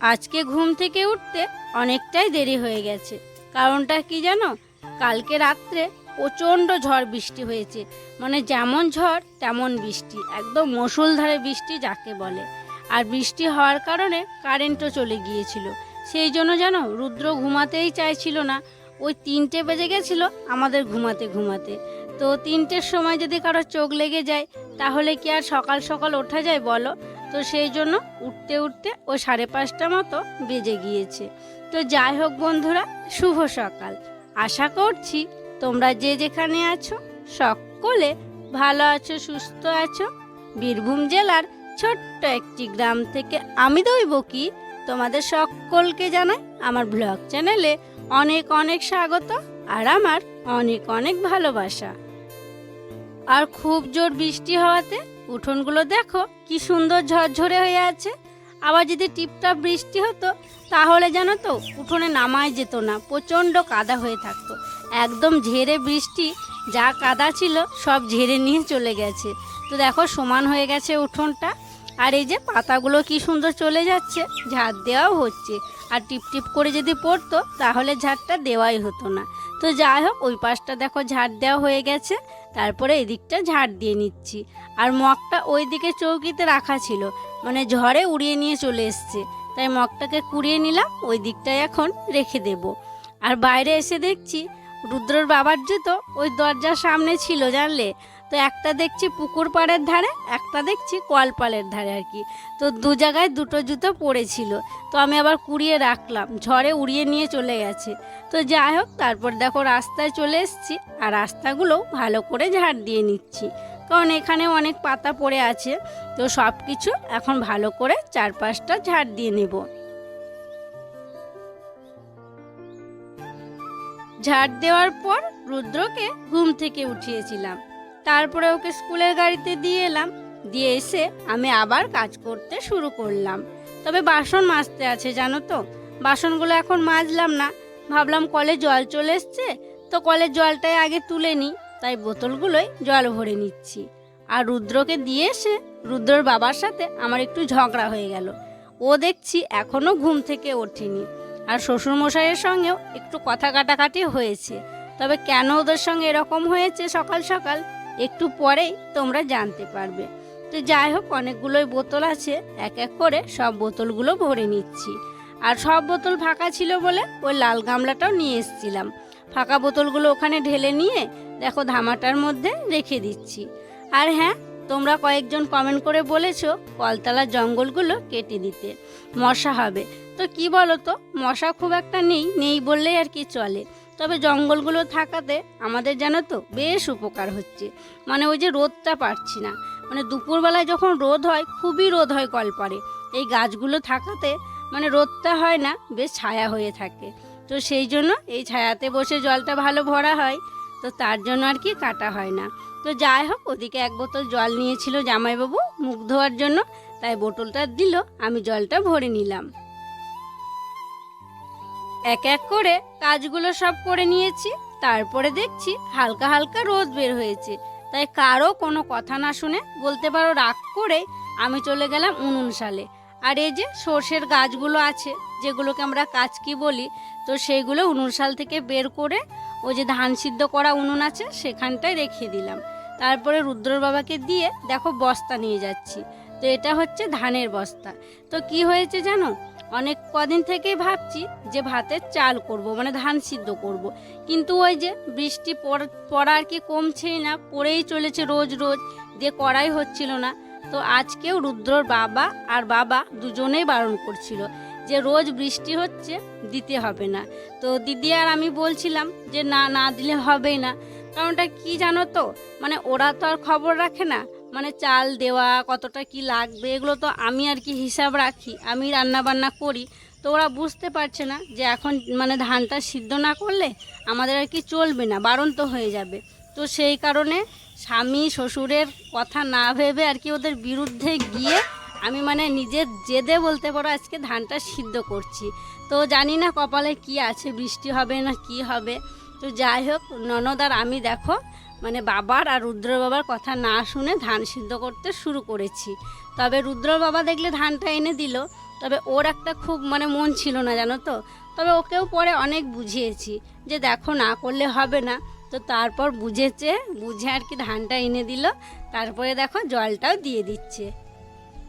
আজকে ঘুম থেকে উঠতে অনেকটাই দেরি হয়ে গেছে। কারণটা কি জানো? কালকে রাত্রে প্রচণ্ড ঝড় বৃষ্টি হয়েছে। মানে যেমন ঝড়, তেমন বৃষ্টি। একদম মশুলধারে বৃষ্টি যাকে বলে। আর বৃষ্টি হওয়ার কারণে কারেন্টও চলে গিয়েছিল। সেই জন্য জানো, রুদ্র ঘুমাতেই চাইছিল না। ওই তিনটে বেজে গেছিল আমাদের ঘুমাতে ঘুমাতে। তো তিনটের সময় যদি কারও চোখ লেগে যায়, তাহলে কি আর সকাল সকাল ওঠা যায় বলো? তো সেই জন্য উঠতে উঠতে ও সাড়ে পাঁচটা মতো বেজে গিয়েছে। তো যাই হোক বন্ধুরা, শুভ সকাল। আশা করছি তোমরা যে যেখানে আছো সকলে ভালো আছো, সুস্থ আছো। বীরভূম জেলার ছোট্ট একটি গ্রাম থেকে আমি দইব কি তোমাদের সকলকে জানাই আমার ব্লগ চ্যানেলে অনেক অনেক স্বাগত আর আমার অনেক অনেক ভালোবাসা। আর খুব জোর বৃষ্টি হওয়াতে উঠোনগুলো দেখো, কি সুন্দর ঝরঝরে হয়ে আছে। আবার যদি টিপটাপ বৃষ্টি হতো, তাহলে জানো তো, উঠোনে নামাই যেত না, প্রচণ্ড কাদা হয়ে থাকতো। একদম ঝেড়ে বৃষ্টি, যা কাদা ছিল, সব ঝেড়ে নিয়ে চলে গেছে। তো দেখো, সমান হয়ে গেছে উঠোনটা। আর এই যে পাতাগুলো কি সুন্দর চলে যাচ্ছে, ঝাড় দেওয়াও হচ্ছে। আর টিপ টিপ করে যদি পড়তো, তাহলে ঝাড়টা দেওয়াই হতো না। তো যাই হোক, ওই পাশটা দেখো, ঝাড় দেওয়া হয়ে গেছে। তারপরে এদিকটা ঝাড় দিয়ে নিচ্ছি। আর মগটা ওই দিকে চৌকিতে রাখা ছিল মানে ঝড়ে উড়িয়ে নিয়ে চলে এসছে। তাই মগটাকে কুড়িয়ে নিলাম ওই দিকটাই এখন রেখে দেব। আর বাইরে এসে দেখছি রুদ্রর বাবার জুতো ওই দরজার সামনে ছিল, জানলে? তো একটা দেখছি পুকুর পাড়ের ধারে, একটা দেখছি কলপালের ধারে আর কি। তো দু জায়গায় দুটো জুতো পড়েছিল। তো আমি আবার কুড়িয়ে রাখলাম, ঝড়ে উড়িয়ে নিয়ে চলে গেছে। তো যাই হোক, তারপর দেখো রাস্তায় চলে এসেছি আর রাস্তাগুলো ভালো করে ঝাড় দিয়ে নিচ্ছি। কারণ এখানে অনেক পাতা পড়ে আছে, তো সব কিছু এখন ভালো করে চারপাশটা ঝাড় দিয়ে নেব। ঝাড় দেওয়ার পর রুদ্রকে ঘুম থেকে উঠিয়েছিলাম। তারপরে ওকে স্কুলের গাড়িতে দিয়ে এলাম। দিয়ে এসে আমি আবার কাজ করতে শুরু করলাম। তবে বাসন মাজতে আছে, জানো তো? বাসনগুলো এখন মাজলাম না। ভাবলাম কলে জল চলে এসছে, তো কলের জলটাই আগে তুলে নিই। তাই বোতলগুলোই জল ভরে নিচ্ছি। আর রুদ্রকে দিয়ে এসে রুদ্রর বাবার সাথে আমার একটু ঝগড়া হয়ে গেল। ও দেখছি এখনও ঘুম থেকে ওঠেনি। আর শ্বশুরমশাইয়ের সঙ্গেও একটু কথা কাটাকাটি হয়েছে। তবে কেন ওদের সঙ্গে এরকম হয়েছে সকাল সকাল? একটু পরেই তোমরা জানতে পারবে। তো যাই হোক, অনেকগুলোই বোতল আছে, এক এক করে সব বোতলগুলো ভরে নিচ্ছি। আর সব বোতল ফাঁকা ছিল বলে ওই লাল গামলাটাও নিয়ে এসেছিলাম। ফাঁকা বোতলগুলো ওখানে ঢেলে নিয়ে দেখো ধামাটার মধ্যে রেখে দিচ্ছি। আর হ্যাঁ তোমরা কয়েকজন কমেন্ট করে বলেছ কলতলার জঙ্গলগুলো কেটে দিতে। মশা হবে। তো কি বলো তো মশা খুব একটা নেই নেই বললেই আর কি চলে। তবে জঙ্গলগুলো থাকাতে আমাদের জানো তো বেশ উপকার হচ্ছে। মানে ওই যে রোদটা পাচ্ছি না। মানে দুপুরবেলায় যখন রোদ হয়, খুবই রোদ হয় কলপারে। এই গাছগুলো থাকাতে মানে রোদটা হয় না, বেশ ছায়া হয়ে থাকে। তো সেই জন্য এই ছায়াতে বসে জলটা ভালো ভরা হয়, তো তার জন্য আর কি কাটা হয় না। তো যাই হোক, ওদিকে এক বোতল জল নিয়েছিল জামাইবাবু, মুখ ধোয়ার জন্য। তাই বোতলটা দিল, আমি জলটা ভরে নিলাম। এক এক করে কাজগুলো সব করে নিয়েছি, তারপরে দেখছি হালকা হালকা রোদ বের হয়েছে। তাই কারও কোনো কথা না শুনে বলতে পারো রাগ করে আমি চলে গেলাম উনুন সালে আর এই যে সর্ষের গাছগুলো আছে, যেগুলোকে আমরা কাচকি বলি, তো সেইগুলো উনুন শাল থেকে বের করে ওই যে ধান সিদ্ধ করা উনুন আছে, সেখানটায় রেখে দিলাম। তারপরে রুদ্রর বাবাকে দিয়ে দেখো বস্তা নিয়ে যাচ্ছি। তো এটা হচ্ছে ধানের বস্তা। তো কি হয়েছে জানো? অনেক কদিন থেকেই ভাবছি যে ভাতের চাল করব মানে ধান সিদ্ধ করব। কিন্তু ওই যে বৃষ্টি পড়- আর কি কমছেই না, পড়েই চলেছে রোজ রোজ, দিয়ে করাই হচ্ছিল না। তো আজকেও রুদ্রর বাবা আর বাবা দুজনেই বারণ করছিল যে রোজ বৃষ্টি হচ্ছে, দিতে হবে না। তো দিদি আর আমি বলছিলাম যে না না দিলে হবেই না। কারণটা কি জানো তো? মানে ওরা তো আর খবর রাখে না। মানে চাল দেওয়া, কতটা কি লাগবে, এগুলো তো আমি আর কি হিসাব রাখি, আমি রান্না বান্না করি। তো ওরা বুঝতে পারছে না যে এখন মানে ধানটা সিদ্ধ না করলে আমাদের আর কি চলবে না, বারণ তো হয়ে যাবে। তো সেই কারণে স্বামী শ্বশুরের কথা না ভেবে আর কি ওদের বিরুদ্ধে গিয়ে আমি মানে নিজের জেদে বলতে পারো আজকে ধানটা সিদ্ধ করছি। তো জানি না কপালে কি আছে, বৃষ্টি হবে না কি হবে। তো যাই হোক, ননদ আর আমি দেখো মানে বাবার আর রুদ্র বাবার কথা না শুনে ধান সিদ্ধ করতে শুরু করেছি। তবে রুদ্র বাবা দেখলে ধানটা এনে দিল, তবে ওর একটা খুব মানে মন ছিল না, জানো তো? তবে ওকেও পরে অনেক বুঝিয়েছি যে দেখো না করলে হবে না। তো তারপর বুঝেছে, বুঝে আর কি ধানটা এনে দিল, তারপরে দেখো জলটাও দিয়ে দিচ্ছে।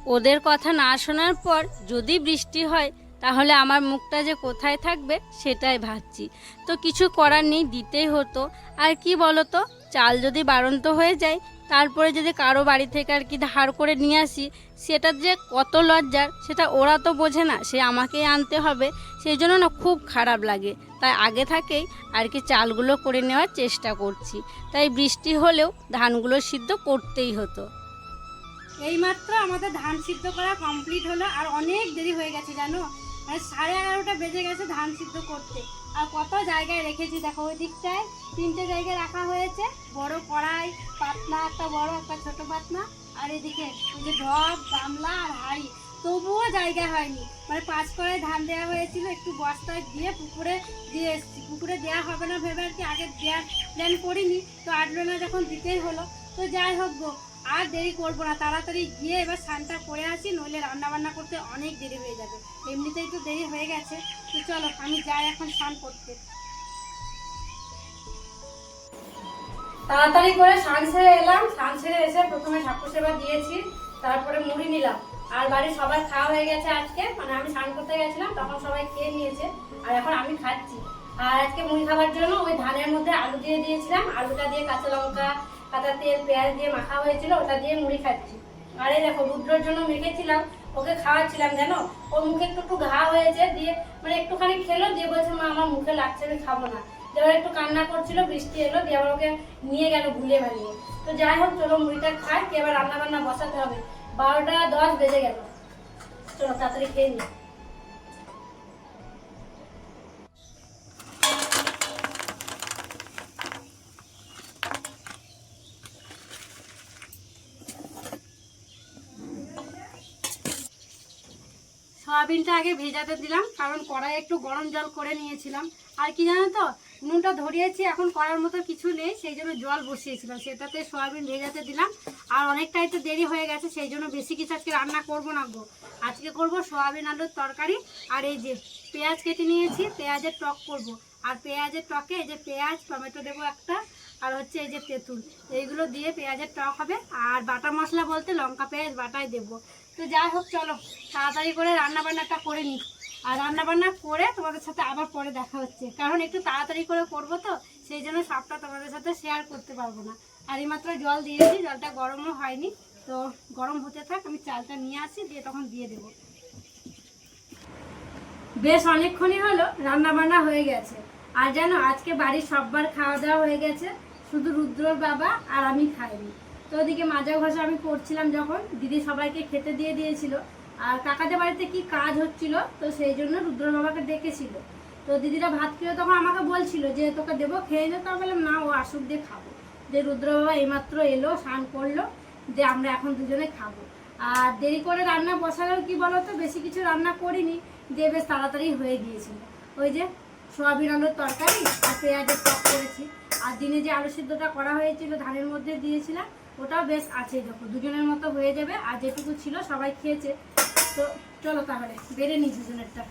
ওদের কথা না শোনার পর যদি বৃষ্টি হয়, তাহলে আমার মুখটা যে কোথায় থাকবে সেটাই ভাবছি। তো কিছু করার নেই, দিতেই হতো। আর কি বলো তো? চাল যদি বাড়ন্ত হয়ে যায়, তারপরে যদি কারও বাড়ি থেকে আর কি ধার করে নিয়ে আসি সেটা যে কত লজ্জার, সেটা ওরা তো বোঝে না, সে আমাকেই আনতে হবে। সেই জন্য না খুব খারাপ লাগে। তাই আগে থেকেই আর কি চালগুলো করে নেওয়ার চেষ্টা করছি। তাই বৃষ্টি হলেও ধানগুলো সিদ্ধ করতেই হতো। এইমাত্র আমাদের ধান সিদ্ধ করা কমপ্লিট হলো, আর অনেক দেরি হয়ে গেছে, জানো? মানে সাড়ে এগারোটা বেজে গেছে ধান সিদ্ধ করতে। আর কত জায়গায় রেখেছি দেখো ওই দিকটায়? তিনটে জায়গায় রাখা হয়েছে। বড় কড়াই, পাতলা একটা বড়, একটা ছোট পাতনা আর এদিকে ওই যে ঢপ, গামলা আর হাঁড়ি। তবুও জায়গা হয়নি। মানে পাঁচ কড়াই ধান দেওয়া হয়েছিল, একটু বস্তায় দিয়ে পুকুরে দিয়ে এসেছি। পুকুরে দেওয়া হবে না ভেবে আর কি আগে দেওয়ার প্ল্যান করিনি। তো আটলো না যখন দিতেই হলো। তো যাই হোক গো আর দেরি করব না, তাড়াতাড়ি গিয়ে এবার স্নানটা করে আসি, নইলে রান্না বান্না করতে অনেক দেরি হয়ে যাবে। এমনিতেই তো দেরি হয়ে গেছে, তো চলো আমি যাই এখন স্নান করতে। তাড়াতাড়ি করে স্নান সেরে এলাম, স্নান সেরে এসে প্রথমে ঠাকুর সেবা দিয়েছি, তারপরে মুড়ি নিলাম। আর বাড়ির সবাই খাওয়া হয়ে গেছে আজকে মানে আমি স্নান করতে গেছিলাম, তখন সবাই খেয়ে নিয়েছে, আর এখন আমি খাচ্ছি। আর আজকে মুড়ি খাবার জন্য ওই ধানের মধ্যে আলু দিয়ে দিয়েছিলাম, আলুটা দিয়ে কাঁচা লঙ্কা কাঁচা তেল, পেঁয়াজ দিয়ে মাখা হয়েছিল, ওটা দিয়ে মুড়ি খাচ্ছি। আরে দেখো, রুদ্রর জন্য মেখেছিলাম, ওকে খাওয়াচ্ছিলাম, জানো? ওর মুখে একটু একটু ঘা হয়েছে, দিয়ে মানে একটুখানি খেলো, দিয়ে বলছে, মা, আমার মুখে লাগছে, আমি খাব না। এবার একটু কান্না করছিল, বৃষ্টি এলো, দিয়ে আবার ওকে নিয়ে গেল ভুলে বানিয়ে। তো যাই হোক, চলো মুড়িটা খাই কি আবার রান্না বান্না বসাতে হবে। বারোটা দশ বেজে গেল। চলো, তাড়াতাড়ি খেয়ে নিই। সয়াবিনটা আগে ভেজাতে দিলাম, কারণ কড়াই একটু গরম জল করে নিয়েছিলাম। আর কি জানো তো, নুনটা ধরিয়েছি, এখন করার মতো কিছু নেই, সেই জন্য জল বসিয়েছিলাম। সেটাতে সয়াবিন ভেজাতে দিলাম, আর অনেকটাই তো দেরি হয়ে গেছে, সেই জন্য বেশি কিছু আজকে রান্না করব না গো। আজকে করব সয়াবিন আলুর তরকারি, আর এই যে পেঁয়াজ কেটে নিয়েছি, পেঁয়াজের টক করব। আর পেঁয়াজের টকে এই যে পেঁয়াজ, টমেটো দেবো একটা, আর হচ্ছে এই যে তেঁতুল। এইগুলো দিয়ে পেঁয়াজের টক হবে, আর বাটা মশলা বলতে লঙ্কা পেঁয়াজ বাটাই দেবো। তো যাই হোক, চলো, তাড়াতাড়ি করে রান্না বান্নাটা করে নিই। আর রান্না বান্না করে তোমাদের সাথে আবার পরে দেখা হচ্ছে। কারণ একটু তাড়াতাড়ি করে করব তো, সেই জন্য সবটা তোমাদের সাথে শেয়ার করতে পারব না। আর এইমাত্র জল দিয়েছি, জলটা গরমও হয়নি। তো গরম হতে থাক, আমি চালটা নিয়ে আসি, দিয়ে তখন দিয়ে দেবো। বেশ অনেকক্ষণই হলো রান্না বান্না হয়ে গেছে। আর জানো, আজকে বাড়ির সববার খাওয়া দাওয়া হয়ে গেছে। শুধু রুদ্রর বাবা আর আমি খাইনি। তো ওদিকে মাজা ঘষা আমি করছিলাম যখন, দিদি সবাইকে খেতে দিয়ে দিয়েছিল। আর কাকাদের বাড়িতে কি কাজ হচ্ছিল, তো সেই জন্য রুদ্র বাবাকে ডেকেছিল। তো দিদিরা ভাত খেয়ে তখন আমাকে বলছিল যে, তোকে দেবো, খেয়ে নে। তো বললাম, না, ও আসুক, দিয়ে খাব। যে রুদ্র বাবা এইমাত্র এলো, স্নান করল, যে আমরা এখন দুজনে খাব। আর দেরি করে রান্না বসালেও কি বলতো, বেশি কিছু রান্না করিনি, দিয়ে বেশ তাড়াতাড়ি হয়ে গিয়েছিল। ওই যে সোয়াবিন আলুর তরকারি আর পেঁয়াজের টক করেছি। আর দিনে যে আলু সিদ্ধটা করা হয়েছিল, ধানের মধ্যে দিয়েছিলাম ওটাও বেশ আছে, দেখো, দুজনের মতো হয়ে যাবে, আর যেটুকু ছিল সবাই খেয়েছে। তো চলো তাহলে, বেড়ে নিই দুজনেরটা।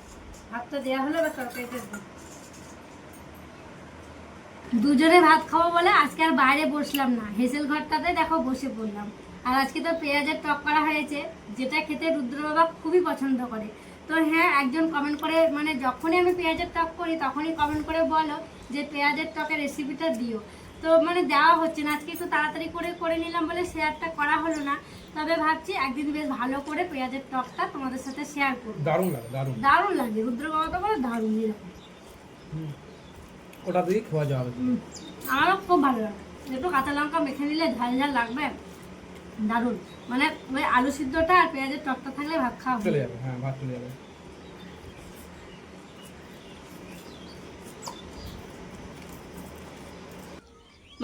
ভাতটা দেওয়া হলো বা তরকারিটা দিই দুজনে ভাত খাব বলে আজকে আর বাইরে বসলাম না। হেসেল ঘরটাতে দেখো বসে পড়লাম। আর আজকে তো পেঁয়াজের টক করা হয়েছে, যেটা খেতে রুদ্র বাবা খুবই পছন্দ করে। তো হ্যাঁ একজন কমেন্ট করে মানে যখনই আমি পেঁয়াজের টক করি, তখনই কমেন্ট করে বলো যে পেঁয়াজের টকের রেসিপিটা দিও। তো মানে দেওয়া হচ্ছে না। আজকে একটু তাড়াতাড়ি করে করে নিলাম বলে শেয়ারটা করা হলো না। তবে ভাবছি একদিন বেশ ভালো করে পেঁয়াজের টকটা তোমাদের সাথে শেয়ার করব। দারুণ লাগে দারুণ। দারুণ লাগে রুদ্র বাবা তো বলে দারুণ হুম। ওটা দিয়ে খাওয়া যাবে। আমারও খুব ভালো লাগে। একটু কাঁচা লঙ্কা মেখে নিলে ঝাল ঝাল লাগবে। দারুণ। মানে ওই আলু সিদ্ধটা আর পেঁয়াজের টকটা থাকলে ভাত খাওয়া হবে। চলে যাবে হ্যাঁ ভাত চলে যাবে।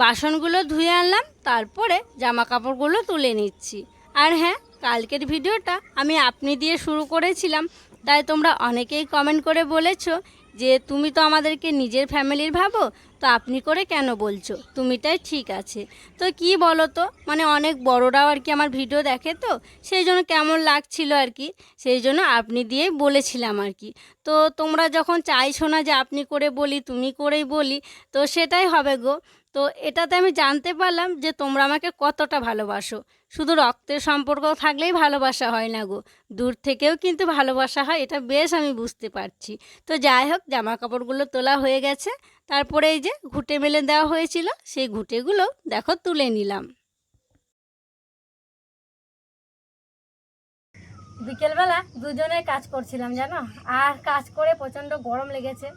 বাসনগুলো ধুয়ে আনলাম, তারপরে জামা কাপড়গুলো তুলে নিচ্ছি। আর হ্যাঁ কালকের ভিডিওটা আমি আপনি দিয়ে শুরু করেছিলাম, তাই তোমরা অনেকেই কমেন্ট করে বলেছ যে, তুমি তো আমাদেরকে নিজের ফ্যামিলির ভাবো, তো আপনি করে কেন বলছো? তুমিটাই ঠিক আছে। তো কি বলো তো মানে অনেক বড়রাও আর কি আমার ভিডিও দেখে তো, সেই জন্য কেমন লাগছিল আর কি, সেই জন্য আপনি দিয়েই বলেছিলাম আর কি। তো তোমরা যখন চাইছো না যে, আপনি করে বলি, তুমি করেই বলি, তো সেটাই হবে গো। তো এটাতে আমি জানতে পারলাম যে তোমরা আমাকে কতটা ভালোবাসো। শুধু রক্তের সম্পর্ক থাকলেই ভালোবাসা হয় না গো। দূর থেকেও কিন্তু ভালোবাসা হয়, এটা বেশ আমি বুঝতে পারছি। তো যাই হোক জামা কাপড়গুলো তোলা হয়ে গেছে। তারপরে এই যে ঘুঁটে মেলে দেওয়া হয়েছিল, সেই ঘুঁটেগুলো দেখো তুলে নিলাম। বিকেলবেলা দুজনে কাজ করছিলাম, জানো? আর কাজ করে প্রচণ্ড গরম লেগেছে।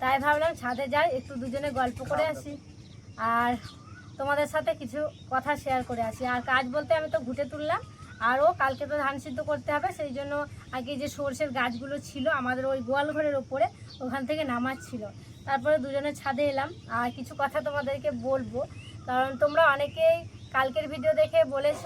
তাই ভাবলাম ছাদে যাই, একটু দুজনে গল্প করে আসি। আর তোমাদের সাথে কিছু কথা শেয়ার করে আসি। আর কাজ বলতে আমি তো ঘুটে তুললাম, আরও কালকে তো ধান সিদ্ধ করতে হবে, সেই জন্য আগে যে সর্ষের গাছগুলো ছিল আমাদের ওই গোয়াল ঘরের ওপরে, ওখান থেকে নামাচ্ছিল। তারপরে দুজনে ছাদে এলাম। আর কিছু কথা তোমাদেরকে বলব। কারণ তোমরা অনেকেই কালকের ভিডিও দেখে বলেছ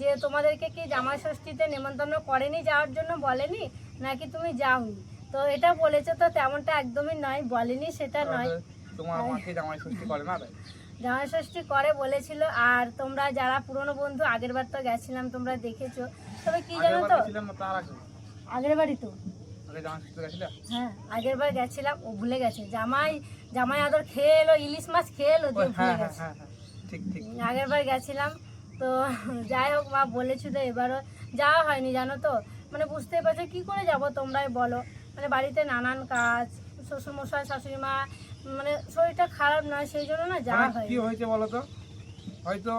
যে তোমাদেরকে কি জামাই ষষ্ঠীতে নেমন্তন্ন করেনি যাওয়ার জন্য বলেনি, নাকি তুমি যাওনি? তো এটা বলেছ তো তেমনটা একদমই নয়, বলেনি সেটা নয়। তোমার মাকে জামাই ষষ্ঠী করে না তাই জামাই ষষ্ঠী করে বলেছিল আর তোমরা যারা পুরনো বন্ধু আগের বার তো গেছিলাম তোমরা দেখেছ। তবে কি জানো তো? আগের বাড়ি তো। হ্যাঁ আগের বার গেছিলাম ও ভুলে গেছে। জামাই জামাই আদর খেয়ে এলো ইলিশ মাছ খেয়ে এলো দিয়ে ভুলে গেছে। আগের বার গেছিলাম তো যাই হোক মা বলেছিল এবারও যাওয়া হয়নি জানো তো? মানে বুঝতেই পারছ কি করে যাব তোমরাই বলো? মানে বাড়িতে নানান কাজ শ্বশুরমশাই শাশুড়ি মা মানে শরীরটা খারাপ নয় সেই জন্য না যাওয়া মানে হয় কি হয়েছে বলো তো? হয়তো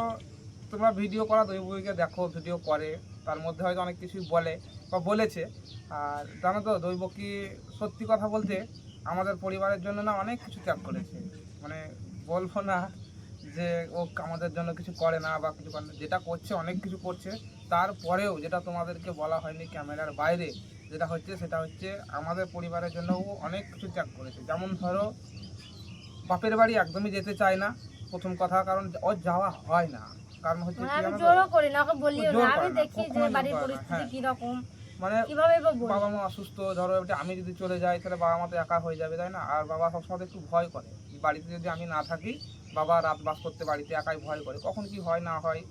তোমরা ভিডিও করা দই বইকে দেখো ভিডিও করে তার মধ্যে হয়তো অনেক কিছুই বলে বা বলেছে। আর জানো তো দৈব কি সত্যি কথা বলতে আমাদের পরিবারের জন্য না অনেক কিছু ত্যাগ করেছে। মানে বলব না যে ও আমাদের জন্য কিছু করে না বা কিছু করে না যেটা করছে অনেক কিছু করছে। তারপরেও যেটা তোমাদেরকে বলা হয়নি ক্যামেরার বাইরে যেটা হচ্ছে সেটা হচ্ছে আমাদের পরিবারের জন্য ও অনেক কিছু ত্যাগ করেছে। যেমন ধরো বাপের বাড়ি একদমই যেতে চায় না প্রথম কথা কারণ ওর যাওয়া হয় না। কারণ হচ্ছে কি আমি জোরও করি না ওকে জোর না। আমি দেখি যে বাড়ির পরিস্থিতি হ্যাঁ। কীরকম মানে কীভাবে বাবা মা অসুস্থ ধরো আমি যদি চলে যাই তাহলে বাবা মা তো একা হয়ে যাবে তাই না? আর বাবা সবসময় একটু ভয় করে। বাড়িতে যদি আমি না থাকি বাবা রাত বাস করতে বাড়িতে একাই ভয় করে। কখন কি হয় না হয়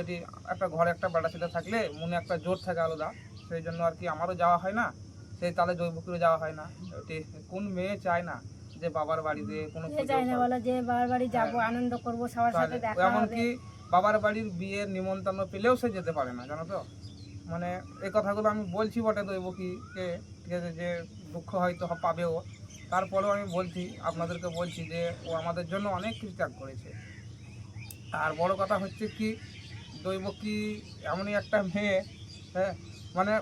এটি একটা ঘরে একটা বেড়া ছেলে থাকলে মনে একটা জোর থাকে আলাদা। সেই জন্য আর কি আমারও যাওয়া হয় না সেই তালে জৈবপুরে যাওয়া হয় না। এটি কোন মেয়ে চায় না যে বাবার বাড়িতে কোনো যে পুজো চাই না বলো যে বাবার বাড়ি যাব হ্যাঁ। আনন্দ করব সবার সাথে দেখা হবে। এমনকি বাবার বাড়ির বিয়ের নিমন্ত্রণ পেলেও সে যেতে পারে না জানো তো? মানে এই কথাগুলো আমি বলছি বটে দৈবকীকে ঠিক আছে যে দুঃখ হয়তো হ- পাবে ও তারপরেও আমি বলছি আপনাদেরকে বলছি যে ও আমাদের জন্য অনেক কিছু ত্যাগ করেছে। আর বড় কথা হচ্ছে কি দৈবকী এমনই একটা মেয়ে হ্যাঁ মানে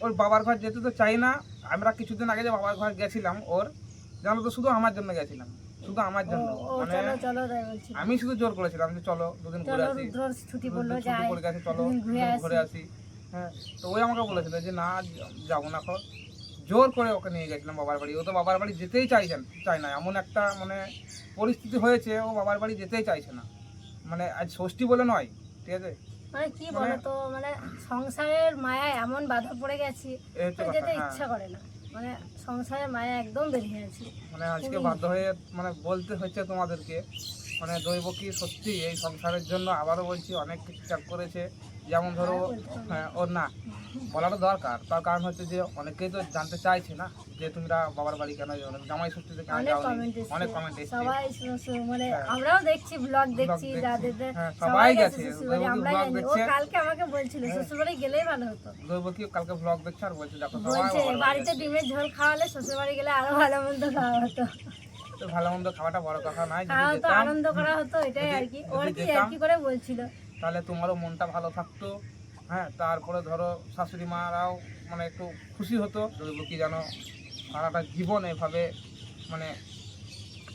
ওর বাবার ঘর যেতে তো চাই না। আমরা কিছুদিন আগে যে বাবার ঘর গেছিলাম ওর জানো তো শুধু আমার জন্য গেছিলাম। শুধু আমার জন্য। মানে আমি শুধু জোর করেছিলাম যে চলো দুদিন ঘুরে আসি। ছুটি বলল ছুটি পড়ে গেছে চলো ঘুরে আসি। হ্যাঁ তো ওই আমাকে বলেছিল যে না যাব না এখন জোর করে ওকে নিয়ে গেছিলাম বাবার বাড়ি। ও তো বাবার বাড়ি যেতেই চাইছেন চায় না। এমন একটা মানে পরিস্থিতি হয়েছে ও বাবার বাড়ি যেতেই চাইছে না। মানে আজ ষষ্ঠী বলে নয় ঠিক আছে? মানে কি মানে- বলো তো মানে সংসারের মায়া এমন বাধা পড়ে গেছি যেতে হ্যাঁ। ইচ্ছা করে না। মানে সংসারের মায়া একদম বেরিয়ে আছে মানে আজকে বাধ্য হয়ে মানে বলতে হচ্ছে তোমাদেরকে মানে দৈব কি সত্যি এই সংসারের জন্য আবারও বলছি, অনেক ঠিকঠাক করেছে। যেমন ধরো। হ্যাঁ ওর না বলাটা দরকার। তার কারণ হচ্ছে যে অনেকেই তো জানতে চাইছে না যে তোমরা বাবার বাড়ি কেন যাও জামাই ষষ্ঠীতে কেন যাও অনেক কমেন্ট এসছে। সবাই মানে হ্যাঁ। আমরাও দেখছি ব্লগ দেখছি। যাদের হ্যাঁ, সবাই গেছে ও কালকে আমাকে বলছিল। শ্বশুরবাড়ি গেলেই ভালো হতো। দৈব কি কালকে ব্লগ দেখছে? আর বলছে দেখো বলছে বাড়িতে ডিমের ঝোল খাওয়ালে শ্বশুরবাড়ি গেলে আরও ভালো মন্দ খাওয়া হতো। তো ভালো মন্দ খাওয়াটা বড় কথা নয়। আনন্দ করা হতো এটাই আর কি। ওর কি আর কি করে বলছিল? তাহলে তোমারও মনটা ভালো থাকতো। হ্যাঁ তারপরে ধরো শাশুড়ি মারাও মানে একটু খুশি হতো। কি যেন সারাটা জীবন এভাবে মানে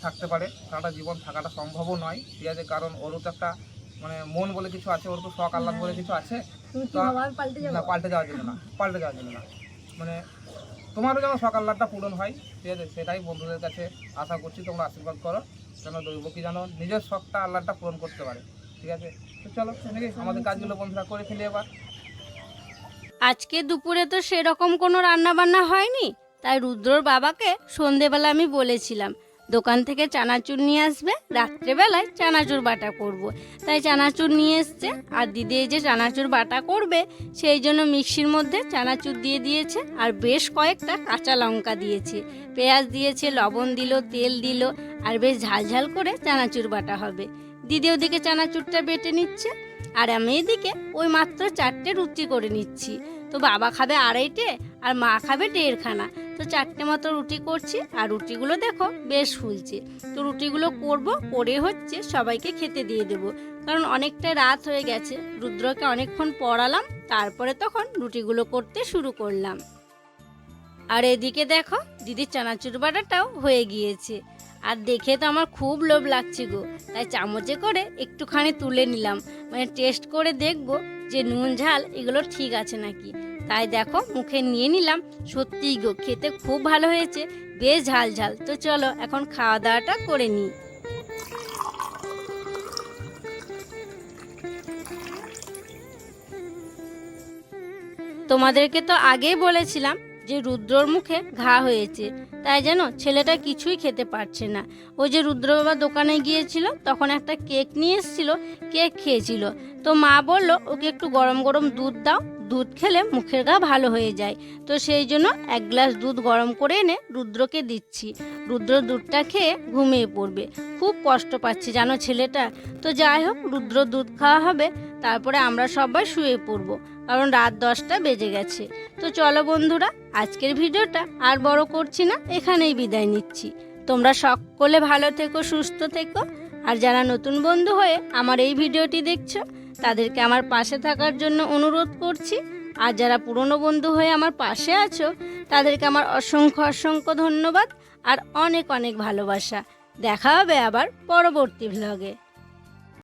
থাকতে পারে। সারাটা জীবন থাকাটা সম্ভবও নয়। ঠিক আছে কারণ ওরও তো একটা মানে মন বলে কিছু আছে ওর তো শখ আহ্লাদ বলে কিছু আছে। পাল্টে না যাব পাল্টে যাওয়ার জন্য না পাল্টে যাওয়ার জন্য না। মানে তোমারও যেন শখ আহ্লাদটা পূরণ হয়। ঠিক আছে সেটাই বন্ধুদের কাছে আশা করছি তোমরা আশীর্বাদ করো। যেন দৈব কি যেন নিজের শখটা আহ্লাদটা পূরণ করতে পারে। ঠিক আছে? তো চলো নাকি আমাদের কাজগুলো বন্ধুরা করে ফেলি এবার। আজকে দুপুরে তো সেরকম কোনো রান্না বান্না হয়নি, তাই রুদ্রর বাবাকে সন্ধেবেলা আমি বলেছিলাম, দোকান থেকে চানাচুর নিয়ে আসবে, রাত্রেবেলায় চানাচুর বাটা করব। তাই চানাচুর নিয়ে এসছে, আর দিদি এই যে চানাচুর বাটা করবে, সেই জন্য মিক্সির মধ্যে চানাচুর দিয়ে দিয়েছে, আর বেশ কয়েকটা কাঁচা লঙ্কা দিয়েছে। পেঁয়াজ দিয়েছে, লবণ দিল, তেল দিল, আর বেশ ঝালঝাল করে চানাচুর বাটা হবে। দিদি ওদিকে চানাচুরটা বেটে নিচ্ছে, আর আমি এদিকে ওই মাত্র চারটে রুটি করে নিচ্ছি। তো বাবা খাবে আড়াইটে, আর মা খাবে দেড়খানা। তো চারটে মতো রুটি করছি, আর রুটিগুলো দেখো বেশ ফুলছে। তো রুটিগুলো করব, করে হচ্ছে সবাইকে খেতে দিয়ে দেবো। কারণ অনেকটা রাত হয়ে গেছে, রুদ্রকে অনেকক্ষণ পড়ালাম, তারপরে তখন রুটিগুলো করতে শুরু করলাম। আর এদিকে দেখো, দিদির চানাচুর বাটাটাও হয়ে গিয়েছে। আর দেখে তো আমার খুব লোভ লাগছে গো। তাই চামচে করে একটুখানি তুলে নিলাম। মানে টেস্ট করে দেখব যে নুন, ঝাল এগুলো ঠিক আছে নাকি। তাই দেখো মুখে নিয়ে নিলাম। সত্যিই গো, খেতে খুব ভালো হয়েছে। বেশ ঝাল ঝাল। তো চলো এখন খাওয়া দাওয়াটা করে নিই। তোমাদেরকে তো আগেই বলেছিলাম যে রুদ্রর মুখে ঘা হয়েছে, তাই যেন ছেলেটা কিছুই খেতে পারছে না। ওই যে রুদ্র বাবা দোকানে গিয়েছিল, তখন একটা কেক নিয়ে এসেছিল, কেক খেয়েছিল। তো মা বলল, ওকে একটু গরম গরম দুধ দাও, দুধ খেলে মুখের গা ভালো হয়ে যায়। তো সেই জন্য এক গ্লাস দুধ গরম করে এনে রুদ্রকে দিচ্ছি। রুদ্র দুধটা খেয়ে ঘুমিয়ে পড়বে। খুব কষ্ট পাচ্ছে জানো ছেলেটা। তো যাই হোক, রুদ্র দুধ খাওয়া হবে, তারপরে আমরা সবাই শুয়ে পড়ব। কারণ রাত দশটা বেজে গেছে। তো চলো বন্ধুরা, আজকের ভিডিওটা আর বড় করছি না, এখানেই বিদায় নিচ্ছি। তোমরা সকলে ভালো থেকো, সুস্থ থেকো, আর যারা নতুন বন্ধু হয়ে আমার এই ভিডিওটি দেখছ, তাদেরকে আমার পাশে থাকার জন্য অনুরোধ করছি। আর যারা পুরনো বন্ধু হয়ে আমার পাশে আছো, তাদেরকে আমার অসংখ্য অসংখ্য ধন্যবাদ আর অনেক অনেক ভালোবাসা। দেখা হবে আবার পরবর্তী ভ্লগে